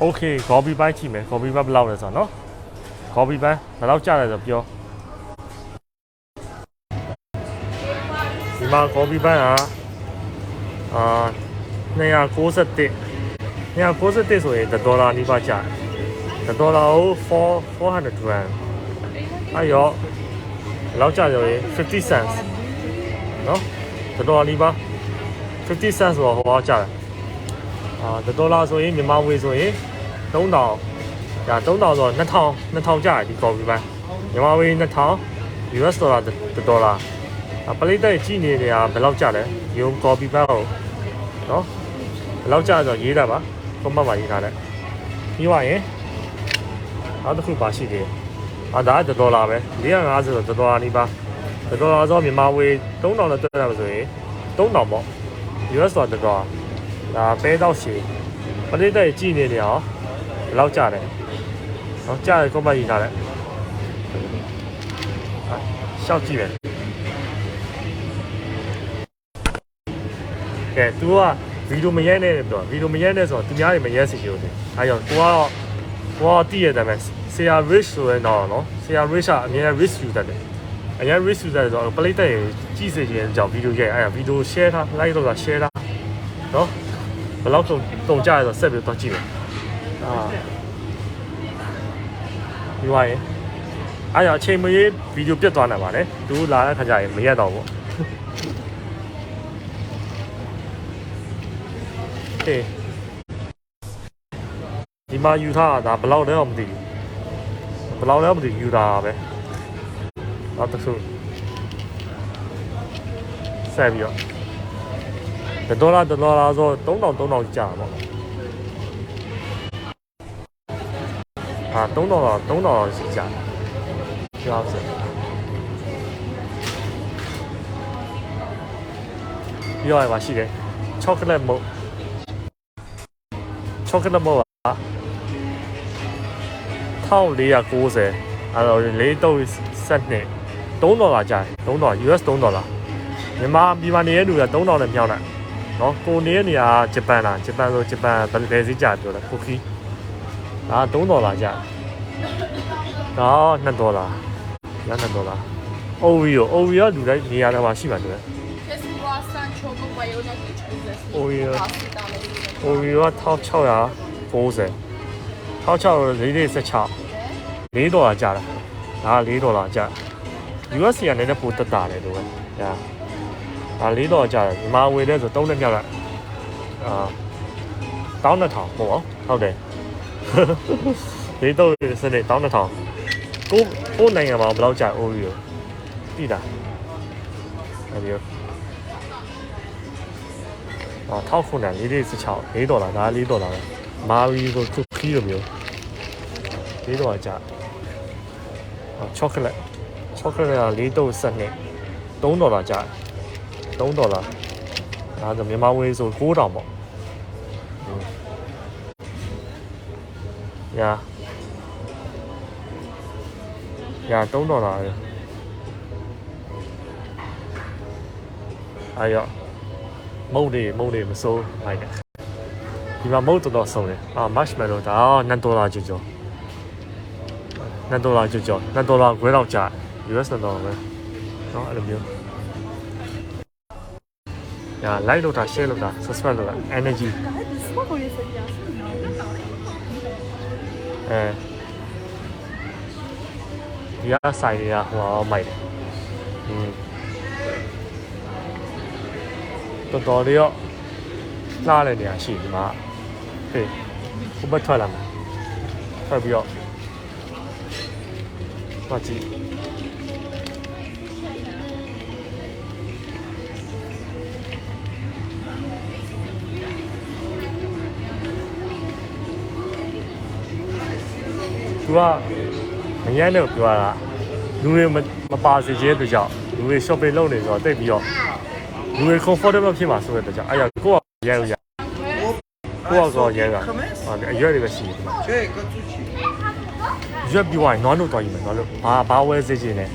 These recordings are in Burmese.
โอเคဂေါ်ဘီပိုင်းကြည့်မယ်ဂေါ်ဘီဘတ်ဘယ်လောက်လဲဆိုတော့နော်ဂေါ်ဘီပိုင်းဘယ်လောက်ကျလဲဆိုတော့ပြောဒီမှာဂေါ်ဘီပိုင်းဟာအာ291 291ဆိုရင်1ဒေါ်လာနီးပါးကျတယ်1ဒေါ်လာကို4 400 rand အဲ့ရောဘယ်လောက်ကျရောရင်50 cents နော်1ဒေါ်လာနီးပါး50 cents ဆိုတော့ဟိုကကျတယ် အာ1ဒေါ်လာဆိုရင်မြန်မာငွေဆိုရင်3000ဒါ3000ဆိုတော့2000 2000ကျတယ်ဒီကော်ဖီပိုင်းမြန်မာငွေ2000 US ဒေါ်လာ1ဒေါ်လာအပလိတ်တဲ့ကြီးနေနေတာဘယ်လောက်ကျလဲဒီကော်ဖီပိုင်းကိုနော်ဘယ်လောက်ကျလဲဆိုတော့ရေးတာပါကွန်မန့်မှာရေးထားတယ်ပြီးသွားရင်နောက်တစ်ခုပါရှိသေးတယ်အာဒါက1ဒေါ်လာပဲ450ဆိုတော့1ဒေါ်လာနီးပါး1ဒေါ်လာဆိုတော့မြန်မာငွေ3000နဲ့တွက်ရမှာဆိုရင်3000ပေါ့ US ဒေါ်လာ1 ဒါပဲတော့ရှည်ပရိသတ်ကြီးကြည့်နေတယ်ဟောဘယ်လောက်ကြတယ်ဟောကြတယ်ကောမကြီးထားတယ်ဟာရှောက်ကြည့်ပဲကဲ तू ကဗီဒီယိုမရက်နဲ့ပြောဗီဒီယိုမရက်နဲ့ဆိုတော့သူများတွေမရက်စီကြိုးတယ်အဲကြောင့် तू ကတော့ကိုကတည်ရတယ်မယ်ဆရာ rich ဆိုရင်တော့နော်ဆရာ rich ကအများ rich ယူတတ်တယ်အများ rich ယူတတ်တယ်ဆိုတော့ plate တက်ကြည့်စေခြင်းကြောင့်ဗီဒီယိုရိုက်အဲဗီဒီယို share ထား like လုပ်တာ share ထားနော် ဘယ်လောက်တုံတုံကြရဆိုဆက်ပြီးတော့ကြည့်မယ်အာဒီဝိုင်းအားရအချိန်မရွေးဗီဒီယိုပြတ်သွားနိုင်ပါနဲ့သူလာတဲ့ခါကျရင်မရက်တော့ဘူးဟေးဒီမှာယူထားတာဒါဘယ်လောက်လဲတော့မသိဘူးဘယ်လောက်လဲမသိဘူးယူတာပဲနောက်တစ်ခုဆက်ပြီးတော့ ဒေါ်လာဒေါ်လာဆို3000 3000ကြာပါတော့အာ3000 3000စီကြာပြောအောင်စပြောရပါရှိတယ် chocolate mousse chocolate mousse က1490အဲ့တော့လေးတုပ်ဆက်နဲ့3ဒေါ်လာကြာတယ်3ဒေါ်လာ US 3ဒေါ်လာမြန်မာပြည်မှာနေတဲ့လူက3ဒေါ်လာနဲ့မြောက်တယ် နော်ကိုနေတဲ့နေရာဂျပန်လားဂျပန်ဆိုဂျပန်ဘယ်ဘယ်စီကြာပြောလဲကိုခီဒါ3ဒေါ်လာကြာဒါ2ဒေါ်လာရ2ဒေါ်လာအိုဗီယိုအိုဗီယိုလူတိုင်းနေရာထဲမှာရှိမှတယ် Qu'est-ce qu'on voit ça, choco, mayonnaise, et cheese. Oh, yeah. Ah, c'est dans les- ဟိုဗီယိုက1690 1600လေးလေး16 4ဒေါ်လာကျတာဒါက4ဒေါ်လာကျ US ကလည်းနည်းနည်းပိုတက်တာတယ်လို့ပဲညာ ဒါ4ဒေါ်လာကျတယ်မြန်မာငွေနဲ့ဆို3နဲ့မြောက်လိုက်အာ12000ဟုတ်ပါဟုတ်တယ်လေးတော့စနေ12000ကိုကိုနိုင်ငံမှာဘယ်လောက်ကျအိုးရီတိတာအဲဒီအာထောက်ခုနဲ့လေးလေး16 4ဒေါ်လာဒါ4ဒေါ်လာပဲမာဝီဆိုခုခီးလိုမျိုး4ဒေါ်လာကျချောကလက်ချောကလက်က၄တုပ်ဆက်နဲ့3ဒေါ်လာကျ 3ဒေါ်လာဒါဆိုမြန်မာငွေဆို9တောင်ပေါ့ညာညာ3ဒေါ်လာပဲအဲ့ရမုတ်တွေမုတ်တွေမစိုးလိုက်တယ်ဒီမှာမုတ်တော်တော်ဆုံးတယ်အာမတ်မယ်လိုဒါ2ဒေါ်လာကျော်ကျော် 2ဒေါ်လာကျော်ကျော်2ဒေါ်လာခွဲတော့ကြာ US 2ဒေါ်လာပဲเนาะအဲ့လိုမျိုး ညာ like လုပ်တာ share လုပ်တာ subscribe လုပ်တာ energy Laisse-moi voler cette glace. အဲဒီကဆိုင်တွေကဟိုအောင်မိုက်တယ်อืมတော်တော်လေးရောလှတဲ့နေရာရှိဒီမှာဟေးဟိုဘက်ထွက်လာမှာထွက်ပြီးတော့မကြည့် သူကမရမ်းတဲ့ပြောတာလူတွေမမပါစေခြင်းအတွက်ကြောင့်လူတွေ shopping လုပ်နေဆိုတော့တိတ်ပြီးတော့လူတွေ comfortable ဖြစ်မှာဆိုတဲ့အတွက်ကြောင့်အဲ့ရကိုကရဲရကိုကတော့ရဲတာဟုတ်တယ်အရွက်တွေပဲရှိတယ်ဒီမှာ C'è Katsuchi. ရွက်ပြီးသွားရင်နွားလို့တော်ကြီးမယ်နွားလို့ဘာဘာဝဲစေခြင်းလဲ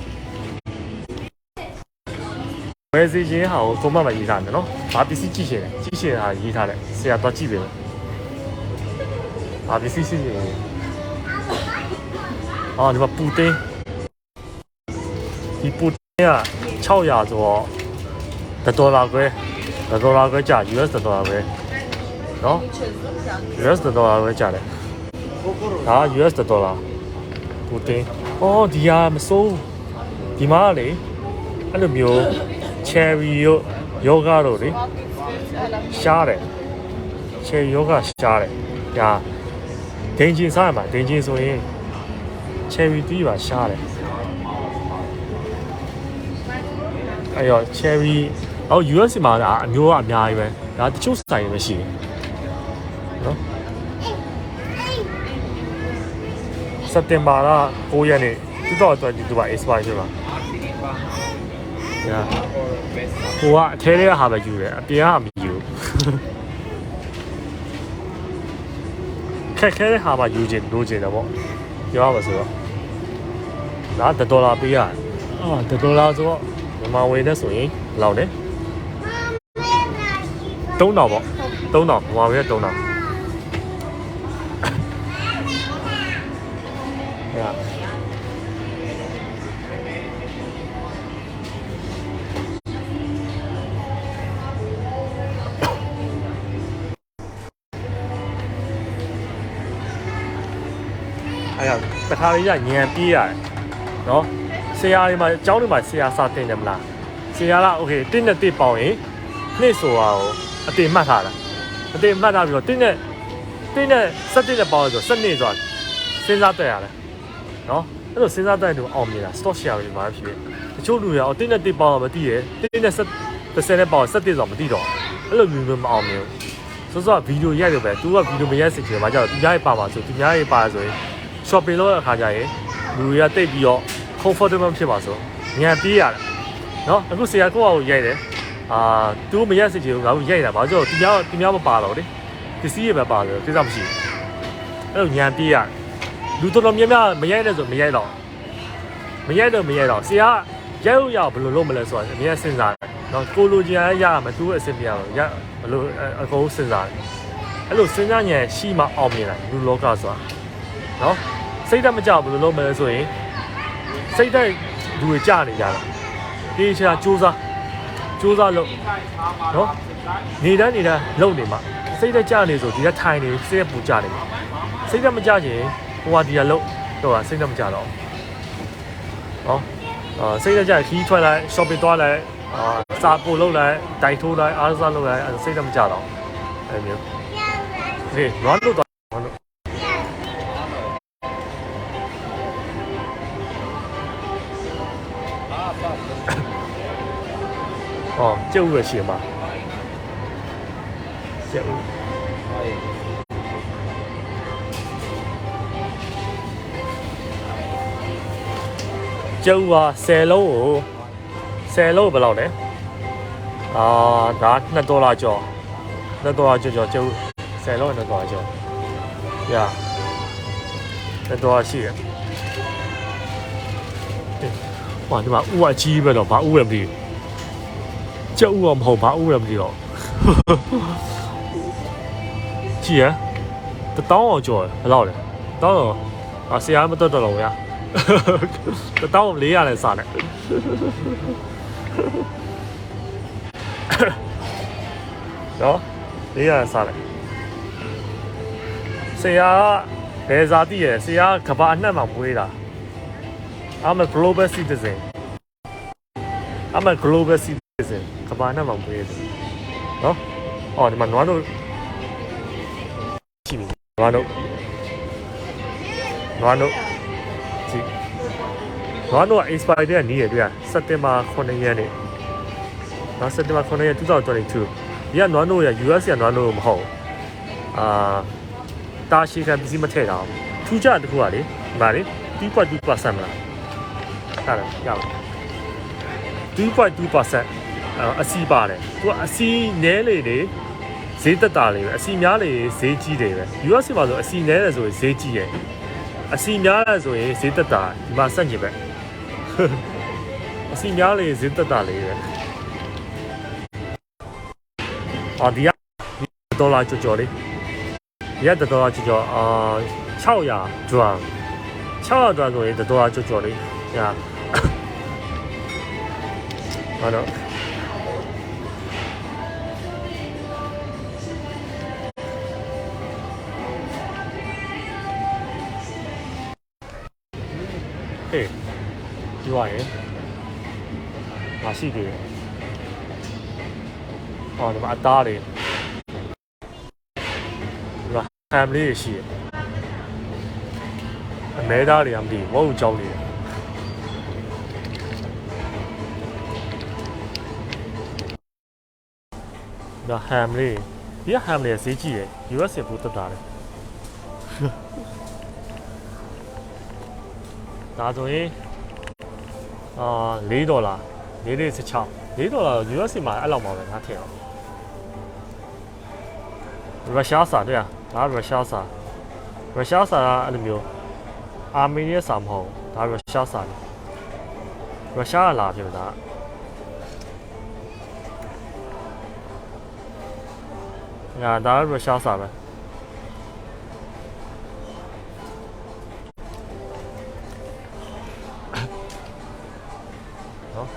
ဝဲစေခြင်းဟာကိုကိုမမရေးထားတယ်နော်ဘာပစ္စည်းကြည့်ရှင်လဲကြည့်ရှင်ဟာရေးထားတယ်ဆရာတော့ကြည့်ပြီဘာပစ္စည်းရှိနေလဲ အော်ဒီမှာပူတင်းဒီပူတင်းက600ဆိုတော့တဒေါ်လာခွဲတဒေါ်လာခွဲကြာ US တဒေါ်လာခွဲနော် US တဒေါ်လာခွဲကြာတယ်ဒါက US တဒေါ်လာပူတင်းအော်ဒီဟာမစိုးဒီမှာကလေအဲ့လိုမျိုး cherry ရောယောဂတို့လေရှားတယ်ခြေယောဂရှားတယ်ဒါဒိန်ဂျင်စားရမှာဒိန်ဂျင်ဆိုရင် ခြေရီတီးပါရှားတယ်အဲ့တော့ခြေရီအော် US မှာဒါအမျိုးကအများကြီးပဲဒါတချို့ဆိုင်ပဲရှိတယ်နော်စက်တင်ဘာလ9ရက်နေ့2022ပါ expire ဖြစ်ပါညာကိုကအထဲထဲကဟာပဲယူတယ်အပြင်ကမယူခက်ခဲတဲ့ဟာမှယူခြင်းလိုချင်တယ်ပေါ့ပြောရမှာဆိုတော့ ဒါတဒေါ်လာပေးရတယ်အာတဒေါ်လာဆိုတော့မြန်မာဝယ်နဲ့ဆိုရင်ဘယ်လောက်လဲ3000ပေါ့3000မြန်မာဝယ်က3000အဲ့ဒါအဲ့ဒါတခါလေးကညံပြေးရတယ် နော်ဆရာတွေမှာအကျောင်းတွေမှာဆရာစာတင်တယ်မလားဆရာကโอเคတင်းနဲ့တစ်ပေါင်ရင်နှစ်ဆိုတာကိုအတင်မှတ်ထားတာအတင်မှတ်ထားပြီးတော့တင်းနဲ့တင်းနဲ့စက်တင်းနဲ့ပေါင်ရဆိုစက်နှစ်ဆိုတာစဉ်းစားတက်ရတယ်နော်အဲ့လိုစဉ်းစားတက်တယ်အောင်မြင်တာ stock share တွေမှာဖြစ်ဖြစ်တချို့လူတွေကအော်တင်းနဲ့တစ်ပေါင်တော့မသိရတင်းနဲ့စက်30နဲ့ပေါင်စက်တစ်ဆိုတာမသိတော့အဲ့လိုမျိုးမျိုးမအောင်မြင်ဘူးစောစောဗီဒီယိုရိုက်တယ်ပဲ तू ကဗီဒီယိုမရိုက်စင်ချင်မှာကြောက်သူများရေးပါမှာဆိုသူများရေးပါဆိုရင် shopping လုပ်တဲ့အခါကျရင် လူတွေကတိတ်ပြီးတော့ comfortable ဖြစ်ပါဆိုညံပြေးရတယ်နော်အခုဆရာကိုယ့်အကိုရိုက်တယ်အာသူမရိုက်စင်ချင်ဘူးငါတို့ရိုက်တာဘာလို့သူများသူများမပါတော့လေပစ္စည်းတွေပဲပါလို့ကိစ္စမရှိဘူးအဲ့လိုညံပြေးရတယ်လူတော်တော်များများမရိုက်တဲ့ဆိုမရိုက်တော့မရိုက်တော့မရိုက်တော့ဆရာရိုက်လို့ရဘယ်လိုလုပ်မလဲဆိုတာအများစဉ်းစားတယ်နော်ကိုလိုချင်ရရမသူ့အဆင်ပြေအောင်ရဘယ်လိုအကုန်စဉ်းစားတယ်အဲ့လိုစဉ်းစားဉာဏ်ရှိမှအောင်မြင်တာလူလောကဆိုတာနော် စိတ်သက်မကြောက်ဘယ်လိုလုပ်မလဲဆိုရင်စိတ်သက်လူတွေကြာနေကြတာဒီချာစူးစားစူးစားလို့နော်နေတန်းနေတန်းလုံနေမှာစိတ်သက်ကြာနေဆိုဒီကထိုင်နေစိတ်သက်ပူကြာနေမှာစိတ်သက်မကြရင်ဟိုဟာဒီကလုံတော့စိတ်သက်မကြတော့နော်အာစိတ်သက်ကြခီးထွက်လိုက် shopping သွားလိုက်အာစာပို့လုပ်လိုက်တိုင်ထိုးလိုက်အားစားလုပ်လိုက်စိတ်သက်မကြတော့အဲ့လိုမျိုးဟေး run လို့တော့ run လို့ 哦，旧物的鞋嘛，旧物。ကျုပ်က10လုံးကို10လုံးဘယ်လောက်လဲအာဒါ2ဒေါ်လာကျော်2ဒေါ်လာကျော်ကျော်ကျုပ်10လုံး2ဒေါ်လာကျော်ရ2ဒေါ်လာရှိတယ် ဟောဒီမှာဥအကြီးပဲတော့ဘာဥရမသိဘူးကျုပ်ဥကမဟုတ်ဘာဥရမသိတော့ကြည့်ရတတောင်းအောင်ကျော်ဘယ်လောက်လဲတောင်းတော့အာဆရာမတော်တော်လို့ရတတောင်း400နဲ့စားတယ်နော်400နဲ့စားတယ်ဆရာကဘယ်ဇာတိရယ်ဆရာကကဘာအနှံ့မှာမွေးတာ I'm a global citizen I'm a global citizen ကဘာအနှံ့မှာမွေးတယ်နော်အော်ဒီမှာနွားတို့ရှိပြီနွားတို့နွားတို့ကြည့်နွားတို့က expire တဲ့နီးရတွေ့ရစက်တင်ဘာ9ရက်နေ့နော်စက်တင်ဘာ9ရက်2022ဒီကနွားတို့ရ US ကနွားတို့မဟုတ်ဘူးအာတာရှိခံပစ္စည်းမထည့်တာဘူးထူးခြားတစ်ခုကလေဒီမှာလေ2.2%မလား အဲ့ဒါရပါ2.2%အစီပါတယ်သူကအစီနဲလေလေဈေးတက်တာလေပဲအစီများလေဈေးကြီးတယ်ပဲ US မှာဆိုအစီနဲတယ်ဆိုရင်ဈေးကြီးရယ်အစီများတယ်ဆိုရင်ဈေးတက်တာဒီမှာစက်ညစ်ပဲအစီများလေဈေးတက်တာလေပဲအော်ဒီကဒေါ်လာကျော်ကျော်လေးဒီက1ဒေါ်လာကျော်ကျော်အာ600ဂျွမ်600ဂျွမ်ဆိုရင်1ဒေါ်လာကျော်ကျော်လေးညာ ဟာတော့ဟေးပြောရရင်မရှိသေးဘူးဟောဒီမှာအသားတွေဟမ်လေးရှိတယ်အမဲသားတွေကမသိဘူးဝုန်းကြောင်းနေတယ် ဒါဟမ်လေးဒီကဟမ်လေးဈေးကြီးတယ် US ပိုတက်တာလေဒါဆိုရင်အာ4ဒေါ်လာ4လေး16 4ဒေါ်လာ US မှာအဲ့လောက်ပါပဲငါထင်အောင်ရုရှားစာတဲ့ဒါရုရှားစာရုရှားစာကအဲ့လိုမျိုးအာမေးနီးယားစာမဟုတ်ဘူးဒါရုရှားစာလေရုရှားကလာဖြစ် ဒါညာဒါရုရှားစာပဲနော်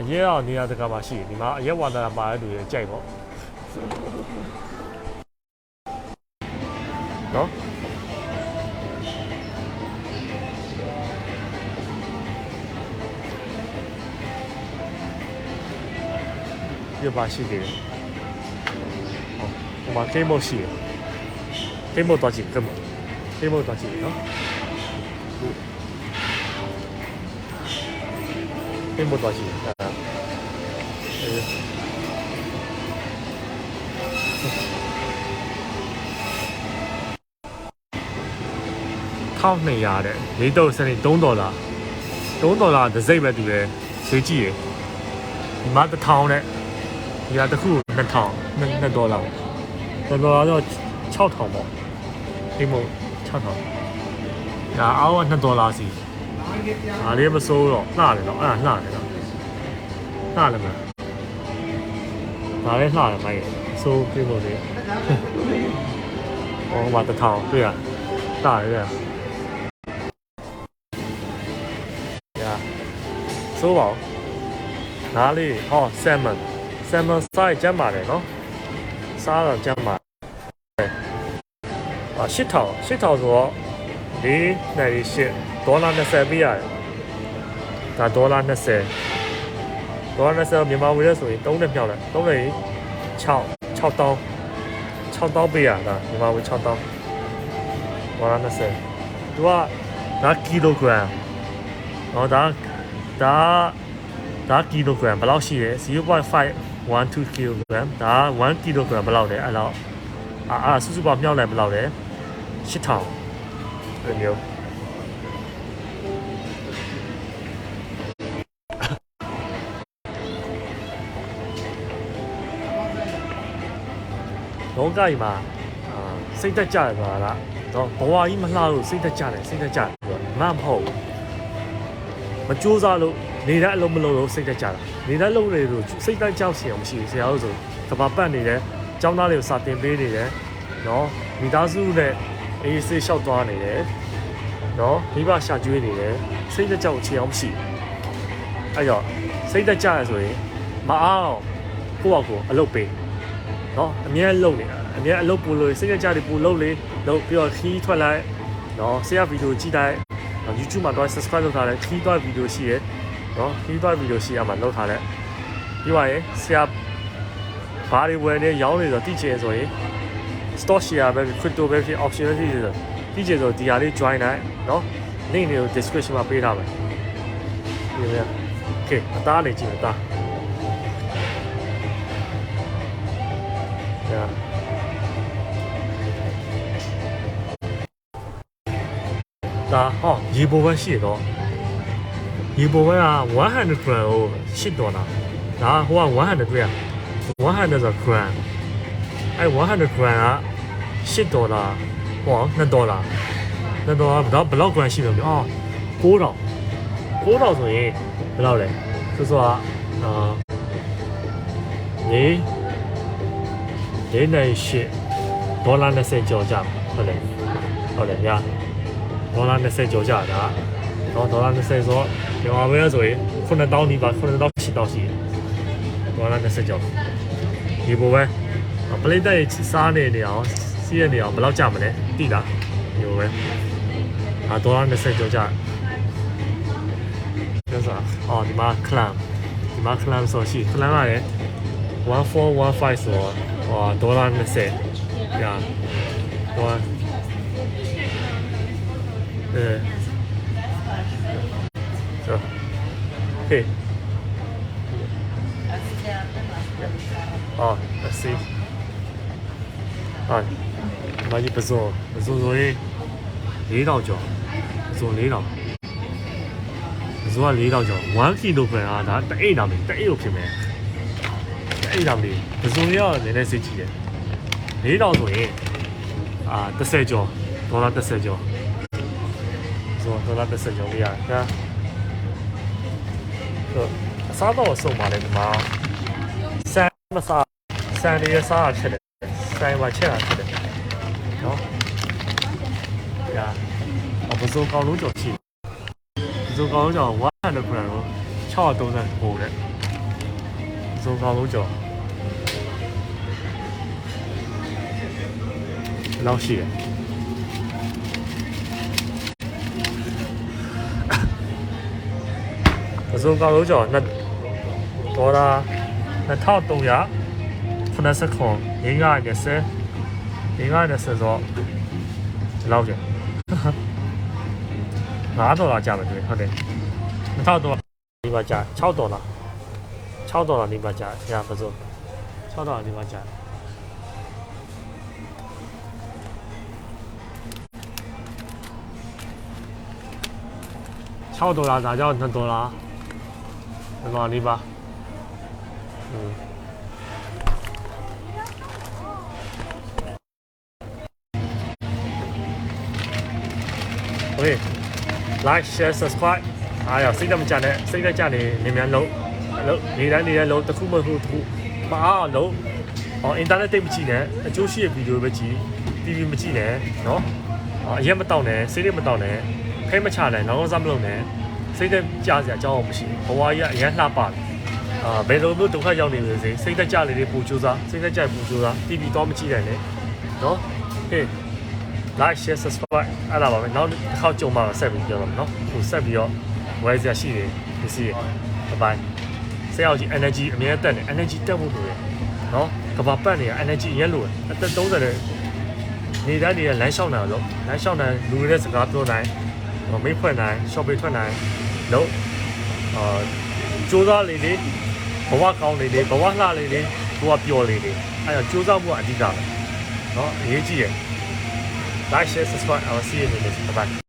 အရေးအောင်နေရာတကာမှာရှိတယ်ဒီမှာအရက်ဝါဒနာပါတဲ့လူတွေကြိုက်ပေါ့နော် ဒီပါရှိတယ်ဟောဟိုမှာကိမို့ရှိတယ်ကိမို့တော့ကြည့်ကိမို့ကိမို့တော့ကြည့်နော်ကိမို့တော့ကြည့်အဲ့ဒါအေး1200တဲ့လေးတော့စနေ3ဒေါ်လာ3ဒေါ်လာတစ်စိတ်ပဲတူတယ်ဈေးကြည့်ရယ်ဒီမှာ1000နဲ့ ဒီဟာတစ်ခု2000 2ဒေါ်လာဒေါ်လာတော့6000ပေါ့ဒီမို့6000ဒါအောက်က2ဒေါ်လာစီဒါလေးမစိုးတော့လှတယ်တော့အဲ့ဒါလှတယ်တော့လှတယ်မလားဒါလည်းလှတယ်မိုက်ရယ်စိုးပြလို့လေဟောမှာ1000တွေ့ရလှတယ်တဲ့ညာစိုးပါဦးနားလေးဟော ဆယ်မွန်စားကျမ်းပါတယ်နော်စားတော့ကျမ်းပါအာ8000 8000ဆိုတော့၄နိုင်8ဒေါ်လာ20ပေးရတယ်ဒါဒေါ်လာ20ဒေါ်လာ20မြန်မာငွေနဲ့ဆိုရင်3နဲ့ပြောင်းလိုက်3နဲ့6 6000 6000ပေးရတာမြန်မာငွေ6000ဒေါ်လာ20သူကဒါကီလိုဂရမ်ဟောဒါဒါဒါကီလိုဂရမ်ဘယ်လောက်ရှိလဲ0.5 1 2 kg ဒါ1 kg ဘယ်လောက်လဲအဲ့လောက်အာအာစုစုပေါင်းမြောက်လိုက်ဘယ်လောက်လဲ8000အဲ့မျိုးလောကကြီးမှာစိတ်သက်ကြရသွားတာတော့ဘဝကြီးမလှလို့စိတ်သက်ကြတယ်စိတ်သက်ကြတယ်မမဟုတ်မကြိုးစားလို့ နေတဲ့အလုံးမလုံးလို့စိတ်တက်ကြတာနေတဲ့အလုံးတွေလို့စိတ်တက်ကြောက်စီအောင်မရှိဘူးဆရာတို့ဆိုကဘာပတ်နေတယ်ကျောင်းသားတွေကိုစာတင်ပေးနေတယ်နော်မိသားစုနဲ့အေးဆေးလျှောက်သွားနေတယ်နော်မိဘရှာကျွေးနေတယ်စိတ်တက်ကြောက်ချေအောင်မရှိဘူးအဲ့တော့စိတ်တက်ကြရဆိုရင်မအားကိုယ့်အကိုအလုပ်ပေးနော်အမြဲလုံနေတာအမြဲအလုပ်ပူလို့စိတ်တက်ကြတွေပူလို့လေလုပ်ပြီးတော့ခီးထွက်လိုက်နော်ဆရာဗီဒီယိုကြည့်လိုက် YouTube မှာတော့ subscribe လုပ်ထားတယ်ခီးသွားဗီဒီယိုရှိရဲ နော်ခီးသွားဗီဒီယိုရှိရမှာလုပ်ထားတယ်ပြီးပါရင်ဆရာဘာတွေဝယ်နေရောင်းနေဆိုတိကျဆိုရင် stock share ပဲ crypto ပဲဖြစ် option ပဲဖြစ်ဆိုတိကျဆိုဒီဟာလေး join နိုင်နော် link တွေကို description မှာပေးထားမယ်ဒီလို okay အသားလေးကြည့်အသားညာဒါဟောရေပေါ်ပဲရှိရတော့ ရေပေါ်ပဲက100 gram ကို8ဒေါ်လာဒါဟိုက100 gram 100ဆို gram အဲ100 gram က8ဒေါ်လာဟော2ဒေါ်လာ2ဒေါ်လာတော့ဘယ်လောက် gram ရှိမလဲအော်9000 9000ဆိုရင်ဘယ်လောက်လဲဆိုဆိုကအာနေ၄နိုင်ရှစ်ဒေါ်လာ20ကျော်ကြမှာဟုတ်တယ်ဟုတ်တယ်ညာဒေါ်လာ20ကျော်ကြတာ နော်ဒေါ်လာ20ဆိုတော့မြန်မာငွေနဲ့ဆိုရင်9000နီးပါး9000 8000ရှိတယ်ဒေါ်လာ20ကျော်ဒီပုံပဲပလိတ်တက်စားနေနေအောင်စီးရနေအောင်ဘယ်လောက်ကြမလဲသိလားဒီပုံပဲအာဒေါ်လာ20ကျော်ကြကျစားအော်ဒီမှာ clam ဒီမှာ clam ဆိုရှိ clam ရတယ်1415ဆိုတော့ဟောဒေါ်လာ20ညာဟောအဲ ဆိုဟေးအော် let's see ဟာမကြီးပဇောပဇောဆိုရင်4000ကျော်ပဇော4000ပဇောက4000ကျော်1 kilogram ဟာဒါတအိတ်တောင်တအိတ်ကိုဖြစ်မယ်တအိတ်တောင်လေးပဇောရနည်းနည်းစိတ်ကြည့်တယ်4000ဆိုရင်အာ30ကျော်ဒေါ်လာ30ကျော်ဆိုဒေါ်လာ30ကျော်ရတာဆို အစားတော့စုံပါလေဒီမှာဆန်မစားဆန်လေးစားရချက်တယ်ဆိုင်မှာချက်ရချက်တယ်နော်ညာအပစိုးကောင်းလုံးကျော်ချိပစိုးကောင်းလုံးကျော်100ခုနတော့630ပို့တဲ့ပစိုးကောင်းလုံးကျော်လောက်ရှိတယ် ပစိုးကောင်းလုံးကျော်နှစ်ဒေါ်လာ2300 80ခွန်ရင်းက20ရင်းက20ဆိုတော့ဒီလောက်ကျ9ဒေါ်လာကျမယ်တွေ့ဟုတ်တယ်2000ဒေါ်လာဒီမှာကျ6ဒေါ်လာ6ဒေါ်လာဒီမှာကျရပါစို့6ဒေါ်လာဒီမှာကျ6ဒေါ်လာဒါကြောင့်2ဒေါ်လာ ဒီမှာဒီပါอืม โอเค like share subscribe အားရစိတ်တမကြနဲ့စိတ်တကြနေနေမြန်လုံးလုံးနေတိုင်းနေတိုင်းလုံးတစ်ခုမဟုတ်တစ်ခုမအားလုံးဟောအင်တာနက်တိတ်မကြည့်နဲ့အကျိုးရှိတဲ့ဗီဒီယိုပဲကြည့် TV မကြည့်နဲ့เนาะအရက်မတောက်နဲ့စိတ်တွေမတောက်နဲ့ဖဲမချနဲ့နောက်စားမလုပ်နဲ့ စိတ်သက်ကြစရာအကြောင်းအောင်မရှိဘူးဘဝကြီးကအရန်လှပပြီအာဘယ်လိုမျိုးဒုက္ခရောက်နေလဲစေစိတ်သက်ကြလေတွေပူကြိုးစားစိတ်သက်ကြပူကြိုးစားတီဗီတော့မကြည့်နိုင်နဲ့နော်ဟေး like share subscribe အဲ့ဒါပါပဲနောက်တစ်ခေါက်ကြုံမှာဆက်ပြီးပြောတော့မယ်နော်ဟိုဆက်ပြီးတော့ဝယ်စရာရှိတယ်ပစ္စည်းတွေဘိုင်ဆရာကြီး energy အများတက်တယ် energy တက်ဖို့လိုတယ်နော်ကဘာပတ်နေတာ energy ရက်လိုတယ်အသက်30တဲ့နေတိုင်းနေတိုင်းလမ်းလျှောက်နေတာလို့လမ်းလျှောက်နေလူတွေစကားပြောနိုင်မိတ်ဖွဲ့နိုင် shopping ထွက်နိုင် လို့အာစူးစမ်းလေးလေးဘဝကောင်းလေးလေးဘဝလှလေးလေးကိုကပျော်လေးလေးအဲ့တော့စူးစမ်းမှုကအဓိကပဲเนาะအရေးကြီးရယ် like share subscribe I will see you in the next bye bye